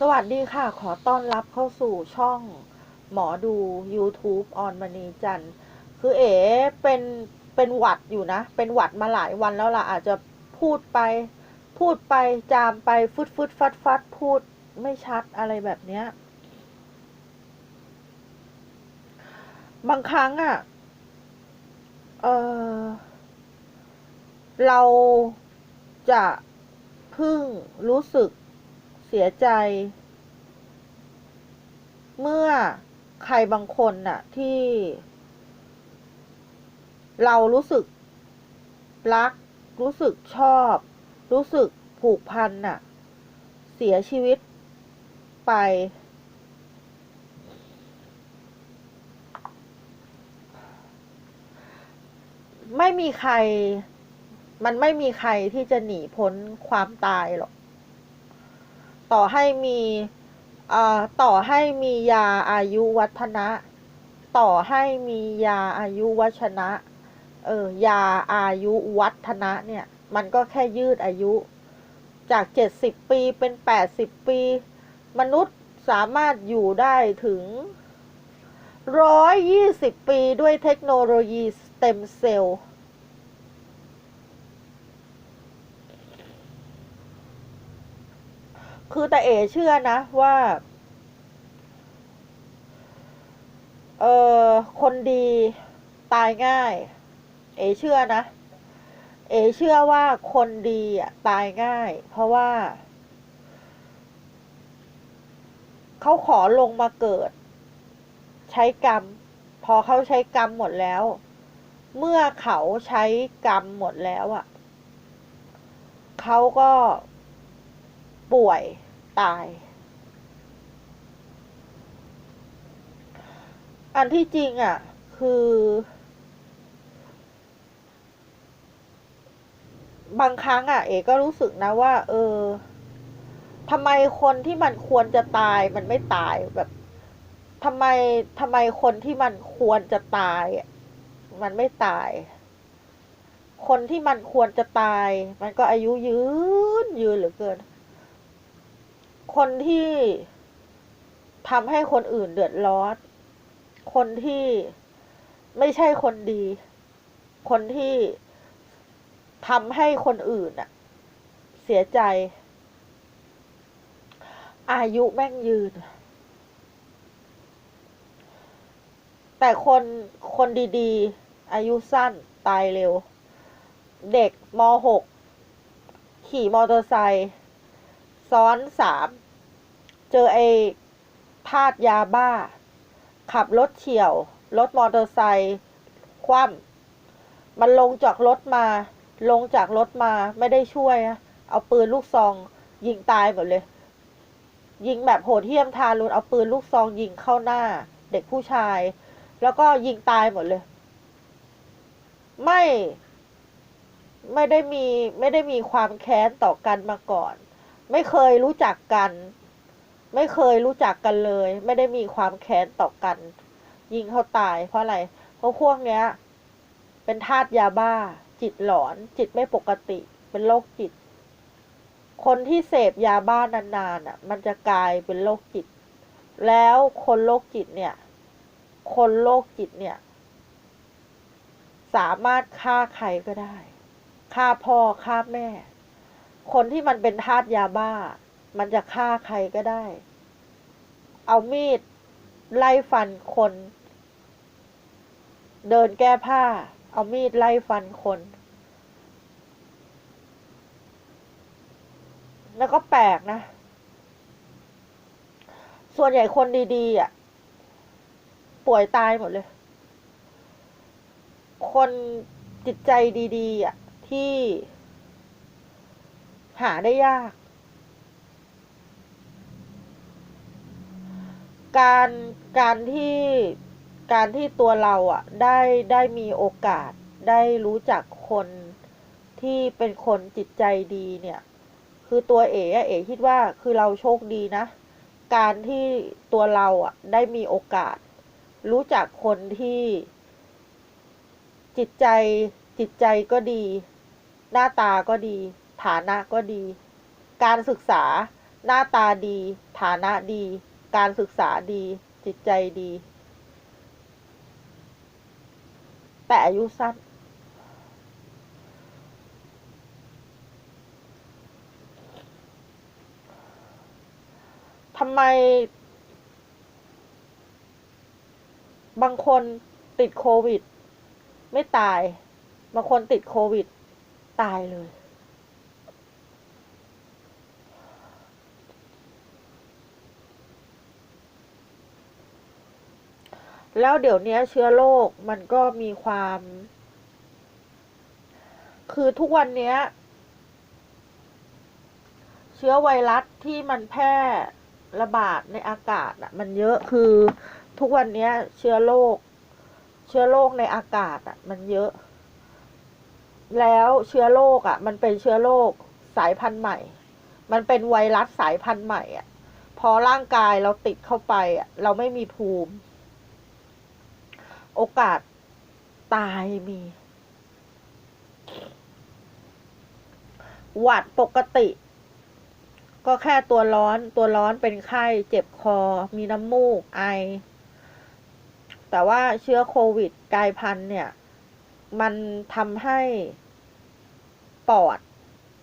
สวัสดีค่ะ ขอต้อนรับเข้าสู่ช่องหมอดู YouTube ออนมณีจันทร์คือเอ๋เป็นเป็นหวัดอยู่นะ เป็นหวัดมาหลายวันแล้วล่ะ อาจจะพูดไป พูดไปจามไปฟึดฟึดฟัดฟัดพูดไม่ชัดอะไรแบบเนี้ย บางครั้งอะ่ะ เออเราจะพึ่งรู้สึก สียใจ เมื่อใครบางคนน่ะ ที่ เรารู้สึก รัก รู้สึกชอบ รู้สึกผูกพันน่ะ เสียชีวิตไป ไม่มีใคร มันไม่มีใครที่จะหนีพ้นความตายหรอก ต่อให้มีอ่อต่อให้มียาอายุวัฒนะ ต่อให้มียาอายุวัชนะ เออยาอายุวัฒนะเนี่ย มันก็แค่ยืดอายุ จากเจ็ดสิบปีเป็นแปดสิบปี มนุษย์สามารถอยู่ได้ถึงร้อยยี่สิบปีด้วยเทคโนโลยีสเต็มเซลล์ คือแต่เอเชื่อนะว่าเออคนดีตายง่าย เอเชื่อนะ เอเชื่อว่าคนดีอะตายง่าย เพราะว่าเขาขอลงมาเกิด ใช้กรรม พอเขาใช้กรรมหมดแล้ว เมื่อเขาใช้กรรมหมดแล้วอะเขาก็ ป่วยตาย อันที่จริงอะ คือ บางครั้งอะ เอก็รู้สึกนะว่า เออทำไมคนที่มันควรจะตายมันไม่ตายแบบทำไมทำไมคนที่มันควรจะตายอะมันไม่ตาย คนที่มันควรจะตาย มันก็อายุยืนยืนเหลือเกิน คนที่ทำให้คนอื่นเดือดร้อน คนที่ไม่ใช่คนดี คนที่ทำให้คนอื่นอะเสียใจ อายุแม่งยืน แต่คนคนดีๆ อายุสั้นตายเร็ว เด็กม .6 ขี่มอเตอร์ไซค์ ซ้อนสามเจอไอ้ทาสยาบ้า ขับรถเฉี่ยว รถมอเตอร์ไซค์คว่ำมันลงจากรถมา ลงจากรถมาไม่ได้ช่วยนะเอาปืนลูกซอง ยิงตายหมดเลย ยิงแบบโหดเหี้ยมทารุณเอาปืนลูกซองยิงเข้าหน้า เด็กผู้ชาย แล้วก็ยิงตายหมดเลย ไม่ ไม่ได้มีไม่ได้มีความแค้นต่อกันมาก่อน ไม่เคยรู้จักกัน ไม่เคยรู้จักกันเลย ไม่ได้มีความแค้นต่อกัน ยิงเขาตาย เพราะอะไร เพราะพวกเนี้ย เป็นทาสยาบ้า จิตหลอน จิตไม่ปกติ เป็นโรคจิต คนที่เสพยาบ้านานๆอะ มันจะกลายเป็นโรคจิต แล้วคนโรคจิตเนี่ย คนโรคจิตเนี่ย สามารถฆ่าใครก็ได้ ฆ่าพ่อฆ่าแม่ คนที่มันเป็นทาสยาบ้า มันจะฆ่าใครก็ได้ เอามีด ไล่ฟันคน เดินแก้ผ้า เอามีดไล่ฟันคน แล้วก็แปลกนะ ส่วนใหญ่คนดีๆอะ ป่วยตายหมดเลย คนจิตใจดี ๆ อะ ที่ หาได้ยาก การการที่การที่ตัวเราอะได้ได้มีโอกาสได้รู้จักคนที่เป็นคนจิตใจดีเนี่ย คือตัวเอ๋เอ๋คิดว่าคือเราโชคดีนะ การที่ตัวเราอะได้มีโอกาส รู้จักคนที่ จิตใจจิตใจก็ดี หน้าตาก็ดี ฐานะก็ดี การศึกษา หน้าตาดี ฐานะดี การศึกษาดี จิตใจดี แต่อายุสั้นทำไม บางคนติดโควิด ไม่ตาย บางคนติดโควิด ตายเลย แล้วเดี๋ยวนี้เชื้อโรคมันก็มีความ คือทุกวันนี้ เชื้อไวรัสที่มันแพร่ระบาดในอากาศอะ มันเยอะคือทุกวันนี้เชื้อโรคเชื้อโรคในอากาศอะ มันเยอะ แล้วเชื้อโรคอะ มันเป็นเชื้อโรคสายพันธุ์ใหม่ มันเป็นไวรัสสายพันธุ์ใหม่อะ พอร่างกายเราติดเข้าไปอะ เราไม่มีภูมิ โอกาสตายมี หวัดปกติ ก็แค่ตัวร้อนตัวร้อนเป็นไข้เจ็บคอ มีน้ำมูกไอ แต่ว่าเชื้อโควิดกลายพันธุ์เนี่ย มันทำให้ปอด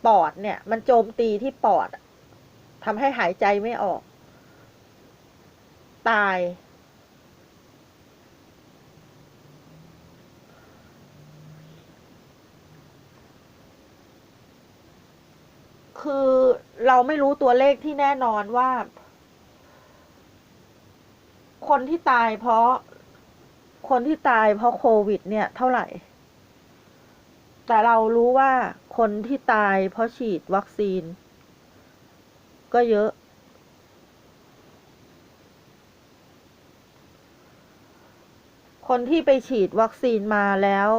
ปอดเนี่ย มันโจมตีที่ปอดทำให้หายใจไม่ออก ตาย คือเราไม่รู้ตัวเลขที่แน่นอนว่า คนที่ตายเพราะ คนที่ตายเพราะโควิด เนี่ย เท่าไหร่ แต่เรารู้ว่าคนที่ตายเพราะฉีดวัคซีน ก็เยอะ คนที่ไปฉีดวัคซีนมาแล้ว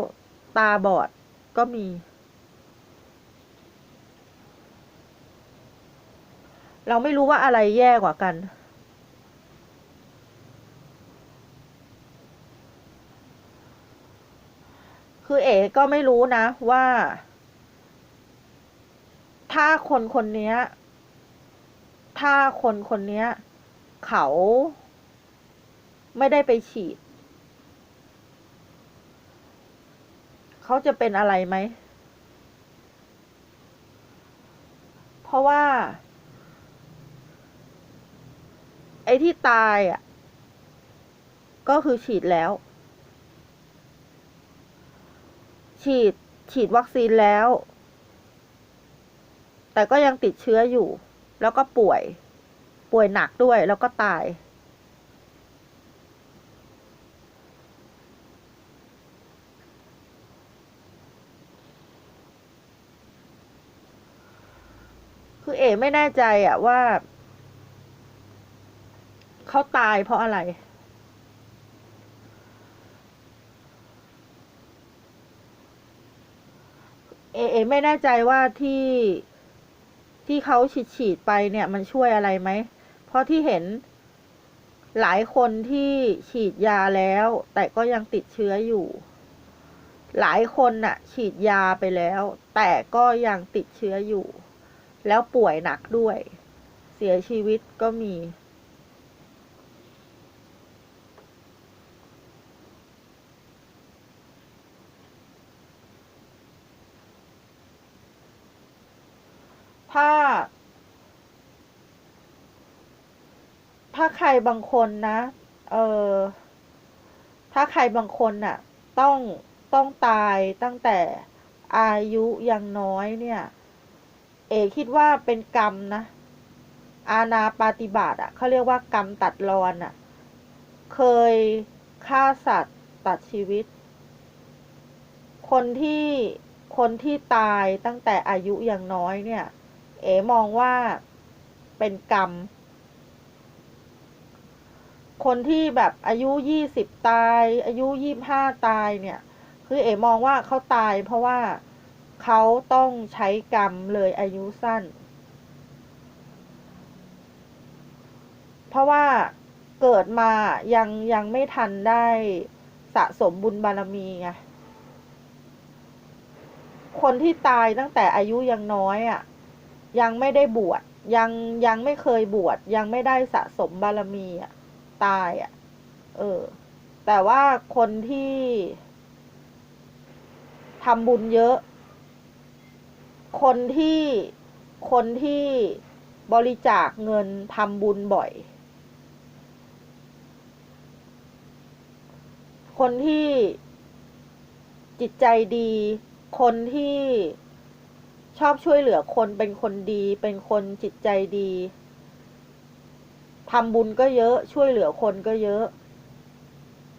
ตาบอดก็มี เราไม่รู้ว่าอะไรแย่กว่ากัน คือเอ๋ก็ไม่รู้นะว่า ถ้าคนคนนี้ถ้าคนคนนี้เขาไม่ได้ไปฉีด เขาจะเป็นอะไรไหม เพราะว่า ไอ้ที่ตายอะ ก็คือฉีดแล้ว ฉีดฉีดวัคซีนแล้ว แต่ก็ยังติดเชื้ออยู่ แล้วก็ป่วย ป่วยหนักด้วยแล้วก็ตาย คือเอ๋ไม่แน่ใจอะว่า เขาตายเพราะอะไร เอเอไม่แน่ใจว่าที่ที่เขาฉีดฉีดไปเนี่ยมันช่วยอะไรไหม เพราะที่เห็นหลายคนที่ฉีดยาแล้ว แต่ก็ยังติดเชื้ออยู่ หลายคนน่ะ ฉีดยาไปแล้ว แต่ก็ยังติดเชื้ออยู่ แล้วป่วยหนักด้วย เสียชีวิตก็มี ถ้าถ้าใครบางคนนะ เออถ้าใครบางคนน่ะ ต้องต้องตายตั้งแต่อายุยังน้อยเนี่ย เอคิดว่าเป็นกรรมนะ อาณาปาฏิบาตอะเขาเรียกว่ากรรมตัดรอนอะ เคยฆ่าสัตว์ตัดชีวิต คนที่คนที่ตายตั้งแต่อายุยังน้อยเนี่ย เอ๋มองว่าเป็นกรรม คนที่แบบอายุยี่สิบตาย อายุยี่บห้าตายเนี่ย คือเอ๋มองว่าเขาตาย เพราะว่าเขาต้องใช้กรรมเลยอายุสั้น เพราะว่าเกิดมายังยังไม่ทันได้สะสมบุญบารมีไงคนที่ตายตั้งแต่อายุยังน้อยอะ่ะ ยังไม่ได้บวชยังยังไม่เคยบวชยังไม่ได้สะสมบารมีอะตายอะ เออ แต่ว่าคนที่ทำบุญเยอะ คนที่คนที่บริจาคเงินทำบุญบ่อย คนที่จิตใจดี คนที่ อบช่วยเหลือคนเป็นคนดี เป็นคนจิตใจดีทำบุญก็เยอะช่วยเหลือคนก็เยอะ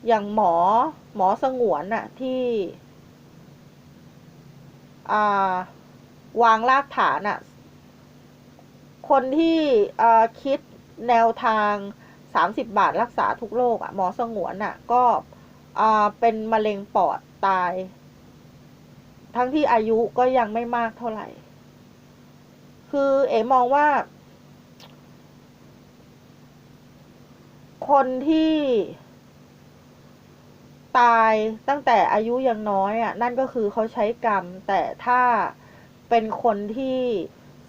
อย่างหมอหมอสงวนอะที่วางรากฐานอะคนที่คิดแนวทางสามสิบบาทรักษาทุกโรคอะหมอสงวนอะก็เป็นมะเร็งปอดตาย ทั้งที่อายุก็ยังไม่มากเท่าไหร่ คือเอ๋มองว่า คนที่ตายตั้งแต่อายุยังน้อยอะ นั่นก็คือเขาใช้กรรม แต่ถ้าเป็นคนที่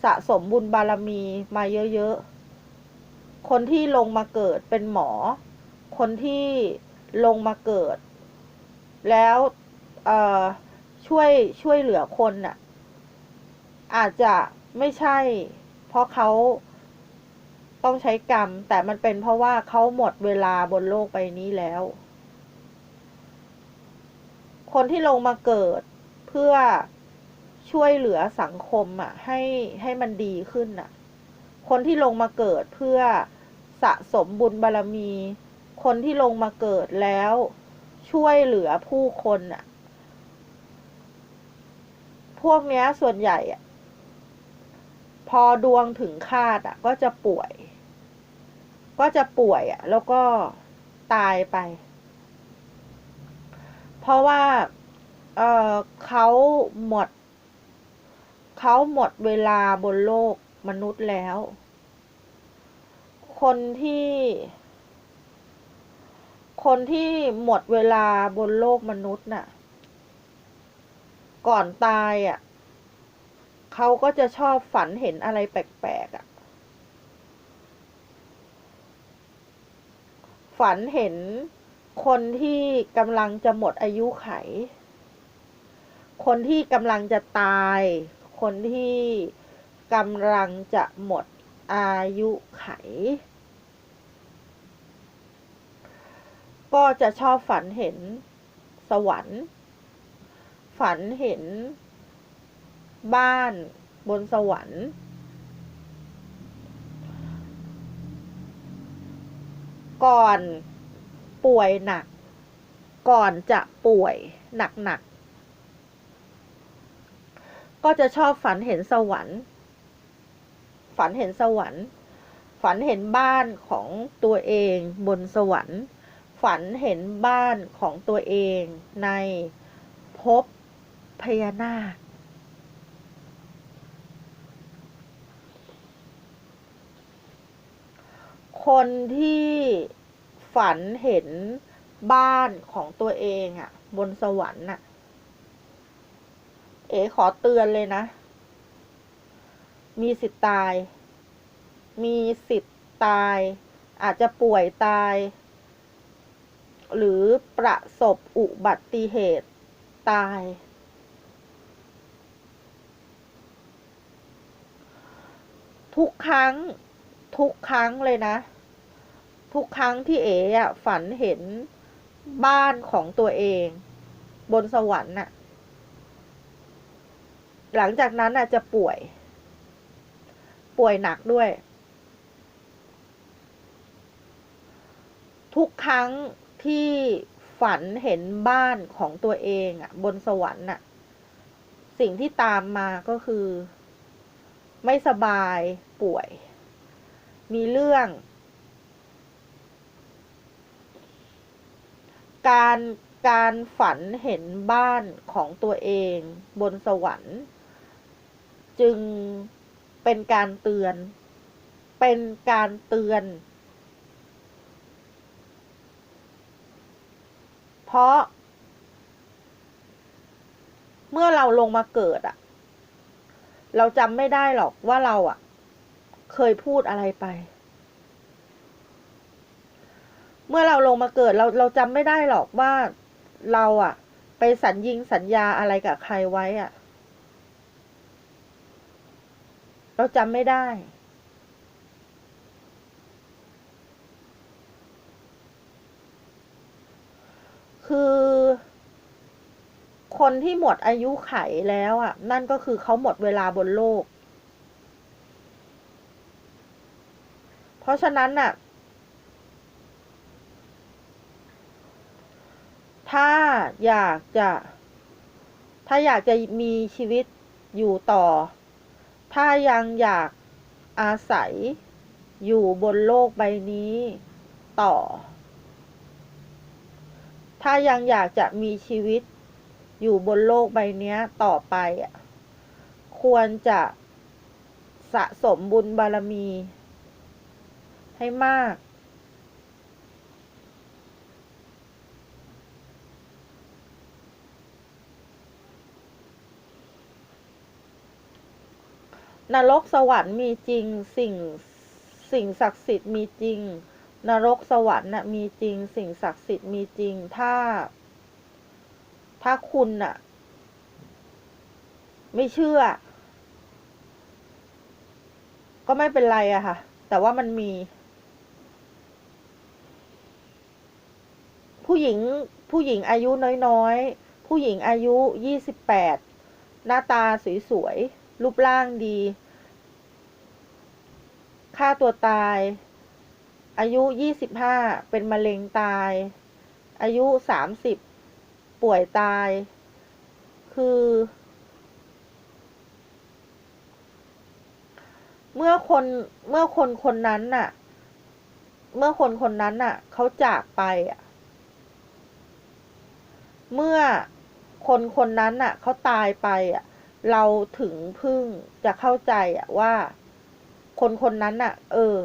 สะสมบุญบารมีมาเยอะๆ คนที่ลงมาเกิดเป็นหมอ คนที่ลงมาเกิด แล้ว เอ่อ ช่วยช่วยเหลือคนน่ะ อาจจะไม่ใช่ เพราะเขาต้องใช้กรรม แต่มันเป็นเพราะว่าเขาหมดเวลาบนโลกใบนี้แล้ว คนที่ลงมาเกิดเพื่อช่วยเหลือสังคมอะ ให้ให้มันดีขึ้นอะ คนที่ลงมาเกิดเพื่อสะสมบุญบารมี คนที่ลงมาเกิดแล้วช่วยเหลือผู้คนอะ พวกเนี้ยส่วนใหญ่อะพอดวงถึงคาดอะก็จะป่วย ก็จะป่วยอะแล้วก็ตายไป เพราะว่า เออเขาหมด เขาหมดเวลาบนโลกมนุษย์แล้ว คนที่ คนที่หมดเวลาบนโลกมนุษย์น่ะ ก่อนตายอะเขาก็จะชอบฝันเห็นอะไรแปลกๆอะ ฝันเห็นคนที่กำลังจะหมดอายุไข คนที่กำลังจะตาย คนที่กำลังจะหมดอายุไข ก็จะชอบฝันเห็นสวรรค์ ฝันเห็นบ้านบนสวรรค์ ก่อนป่วยหนัก ก่อนจะป่วยหนักหนักๆก็จะชอบฝันเห็นสวรรค์ ฝันเห็นสวรรค์ ฝันเห็นบ้านของตัวเองบนสวรรค์ ฝันเห็นบ้านของตัวเองในภพ พญานาค คนที่ฝันเห็นบ้านของตัวเองอะบนสวรรค์น่ะเอ๋ขอเตือนเลยนะ มีสิทธิ์ตาย มีสิทธิ์ตาย อาจจะป่วยตาย หรือประสบอุบัติเหตุตาย ทุกครั้ง ทุกครั้งเลยนะ ทุกครั้งที่เอ๋อะฝันเห็นบ้านของตัวเอง บนสวรรค์น่ะ หลังจากนั้นน่ะจะป่วย ป่วยหนักด้วย ทุกครั้งที่ฝันเห็นบ้านของตัวเองอะบนสวรรค์น่ะ สิ่งที่ตามมาก็คือ ไม่สบาย ป่วย มีเรื่อง การการฝันเห็นบ้านของตัวเองบนสวรรค์ จึงเป็นการเตือน เป็นการเตือน เพราะ เมื่อเราลงมาเกิดอะเราจำไม่ได้หรอกว่าเราอะ เคยพูดอะไรไป เมื่อเราลงมาเกิดเราเราจำไม่ได้หรอกว่าเราอะไปสัญญิงสัญญาอะไรกับใครไว้อะเราจำไม่ได้ คือคนที่หมดอายุไขแล้วอะ นั่นก็คือเขาหมดเวลาบนโลก เพราะฉะนั้นน่ะ ถ้าอยากจะ ถ้าอยากจะมีชีวิตอยู่ต่อ ถ้ายังอยากอาศัยอยู่บนโลกใบนี้ต่อ ถ้ายังอยากจะมีชีวิตอยู่บนโลกใบนี้ต่อไปอะ ควรจะสะสมบุญบารมี ให้มาก นรกสวรรค์มีจริงสิ่งสิ่งศักดิ์สิทธิ์มีจริง นรกสวรรค์น่ะมีจริง สิ่งศักดิ์สิทธิ์มีจริง ถ้า ถ้าคุณน่ะ ไม่เชื่อ ก็ไม่เป็นไรอะค่ะ แต่ว่ามันมี ผู้หญิงผู้หญิงอายุน้อยๆ ผู้หญิงอายุยี่สิบแปดหน้าตาสวยๆ รูปร่างดีฆ่าตัวตาย อายุยี่สิบห้าเป็นมะเร็งตาย อายุสามสิบป่วยตาย คือ เมื่อคนเมื่อคนคนนั้นน่ะ เมื่อคนคนนั้นน่ะ เขาจากไปอะ เมื่อคนคนนั้นน่ะเขาตายไปอะเราถึงพึ่งจะเข้าใจอะว่า คนคนนั้นน่ะเออ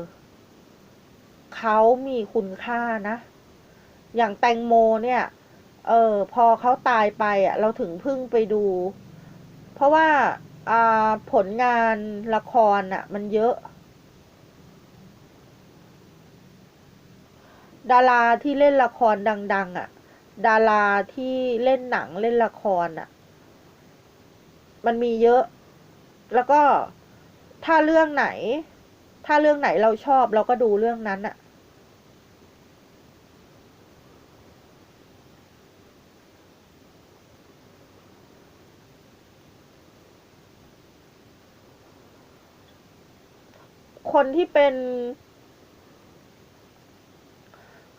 เขามีคุณค่านะ อย่างแตงโมเนี่ย เออพอเขาตายไปอะเราถึงพึ่งไปดู เพราะว่าอ่าผลงานละครอะมันเยอะดาราที่เล่นละครดัง ๆอะ ดาราที่เล่นหนังเล่นละครอะมันมีเยอะ แล้วก็ถ้าเรื่องไหน ถ้าเรื่องไหนเราชอบเราก็ดูเรื่องนั้นอะคนที่เป็น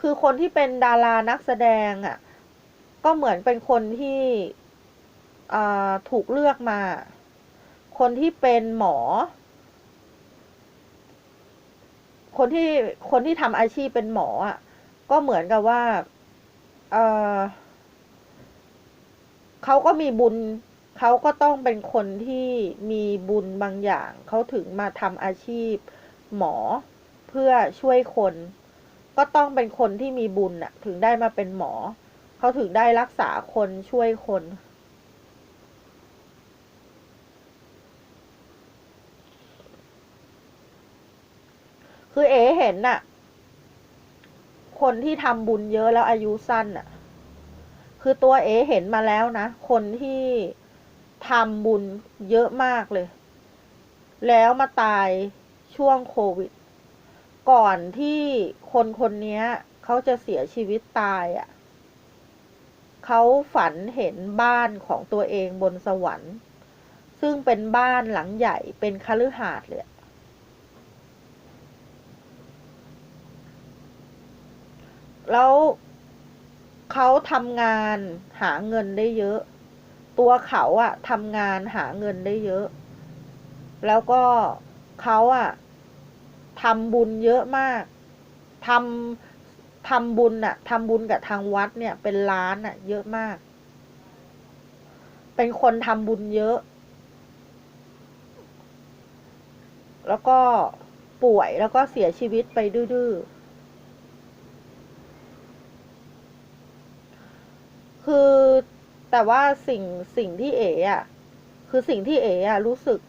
คือคนที่เป็นดารานักแสดงอะ ก็เหมือนเป็นคนที่ถูกเลือกมา คนที่เป็นหมอ คนที่คนที่ทำอาชีพเป็นหมออะ ก็เหมือนกับว่าเเขาก็มีบุญ เขาก็ต้องเป็นคนที่มีบุญบางอย่าง เขาถึงมาทำอาชีพหมอเพื่อช่วยคน ก็ต้องเป็นคนที่มีบุญน่ะถึงได้มาเป็นหมอ เขาถึงได้รักษาคนช่วยคน คือเอ๋เห็นน่ะ คนที่ทำบุญเยอะแล้วอายุสั้นน่ะ คือตัวเอ๋เห็นมาแล้วนะ คนที่ทำบุญเยอะมากเลย แล้วมาตายช่วงโควิด ก่อนที่คนคนนี้เขาจะเสียชีวิตตายอะ เขาฝันเห็นบ้านของตัวเองบนสวรรค์ ซึ่งเป็นบ้านหลังใหญ่เป็นคฤหาสน์เลยแล้วเขาทำงานหาเงินได้เยอะ ตัวเขาอะทำงานหาเงินได้เยอะ แล้วก็เขาอะทำบุญเยอะมากทำ ทำบุญอะทำบุญกับทางวัดเนี่ย เป็นล้านอะเยอะมาก เป็นคนทำบุญเยอะ แล้วก็ป่วยแล้วก็เสียชีวิตไปดื้อๆคือแต่ว่าสิ่งสิ่งที่เอ๋อะคือสิ่งที่เอ๋อะรู้สึก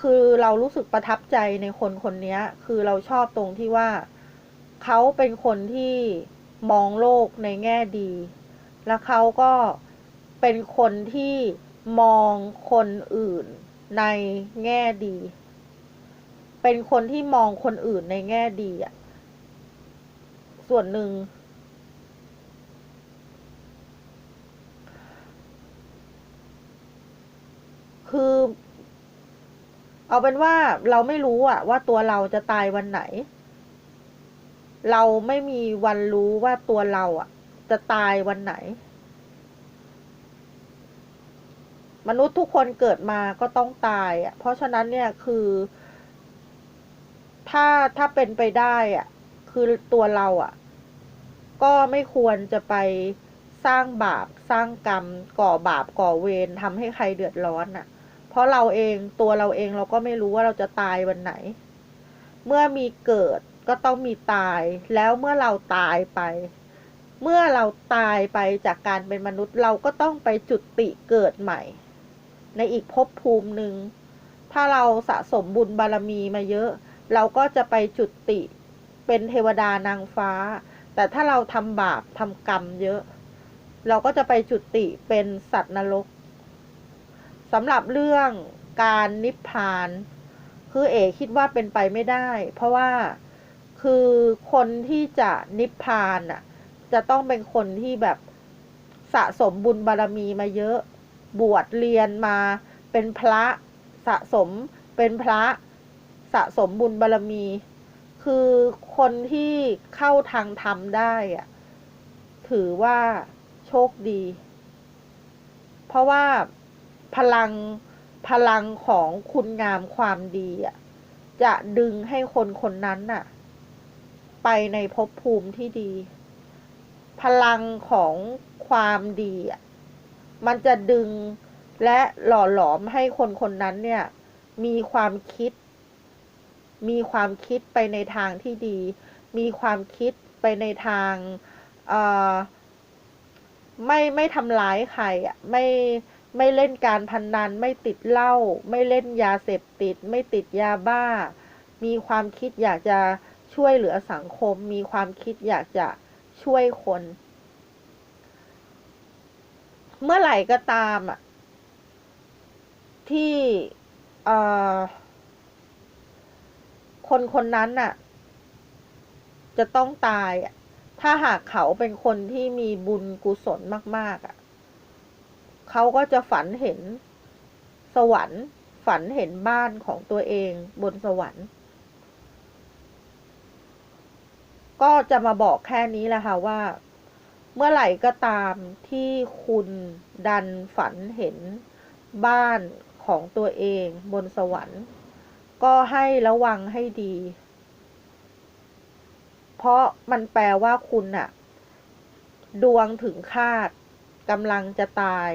คือเรารู้สึกประทับใจในคนคนนี้คือเราชอบตรงที่ว่า เขาเป็นคนที่มองโลกในแง่ดี และเขาก็เป็นคนที่มองคนอื่นในแง่ดี เป็นคนที่มองคนอื่นในแง่ดีอะ ส่วนหนึ่ง คือ เอาเป็นว่าเราไม่รู้อะว่าตัวเราจะตายวันไหน เราไม่มีวันรู้ว่าตัวเราอะจะตายวันไหน มนุษย์ทุกคนเกิดมาก็ต้องตายอะเพราะฉะนั้นเนี่ยคือ ถ้าถ้าเป็นไปได้อะคือตัวเราอะก็ไม่ควรจะไปสร้างบาปสร้างกรรม ก่อบาปก่อเวรทำให้ใครเดือดร้อนอะเพราะเราเองตัวเราเองเราก็ไม่รู้ว่าเราจะตายวันไหน เมื่อมีเกิด ก็ต้องมีตาย แล้วเมื่อเราตายไป เมื่อเราตายไปจากการเป็นมนุษย์เราก็ต้องไปจุติเกิดใหม่ ในอีกภพภูมิหนึ่ง ถ้าเราสะสมบุญบารมีมาเยอะ เราก็จะไปจุติเป็นเทวดานางฟ้า แต่ถ้าเราทำบาปทำกรรมเยอะ เราก็จะไปจุติเป็นสัตว์นรกสำหรับเรื่องการนิพพาน คือเอคิดว่าเป็นไปไม่ได้ เพราะว่า คือคนที่จะนิพพานอะ จะต้องเป็นคนที่แบบสะสมบุญบารมีมาเยอะ บวชเรียนมาเป็นพระสะสมเป็นพระสะสมบุญบารมี คือคนที่เข้าทางธรรมได้อะถือว่าโชคดี เพราะว่าพลังพลังของคุณงามความดีอะจะดึงให้คนคนนั้นน่ะ ไปในภพภูมิที่ดี พลังของความดีมันจะดึงและหล่อหลอมให้คนคนนั้นเนี่ย มีความคิด มีความคิดไปในทางที่ดี มีความคิดไปในทางไม่ไม่ทำร้ายใครอะไม่ไม่เล่นการพนนัน ไม่ติดเหล้าไม่เล่นยาเสพติด ไม่ติดยาบ้า มีความคิดอยากจะ ช่วยเหลือสังคมมีความคิดอยากจะช่วยคน เมื่อไหร่ก็ตามอะ ที่คนคนนั้นน่ะ จะต้องตายอะถ้าหากเขาเป็นคนที่มีบุญกุศลมาก ๆอะ เขาก็จะฝันเห็นสวรรค์ ฝันเห็นบ้านของตัวเองบนสวรรค์ ก็จะมาบอกแค่นี้แหละค่ะว่า เมื่อไหร่ก็ตามที่คุณดันฝันเห็นบ้านของตัวเองบนสวรรค์ ก็ให้ระวังให้ดี เพราะมันแปลว่าคุณอะดวงถึงคาดกำลังจะตาย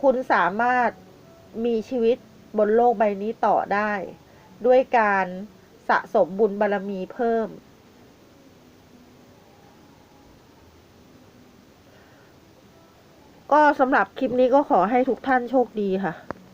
คุณสามารถมีชีวิตบนโลกใบนี้ต่อได้ ด้วยการ สะสมบุญบารรมีเพิ่ม ก็สำหรับคลิปนี้ก็ขอให้ทุกท่านโชคดีค่ะ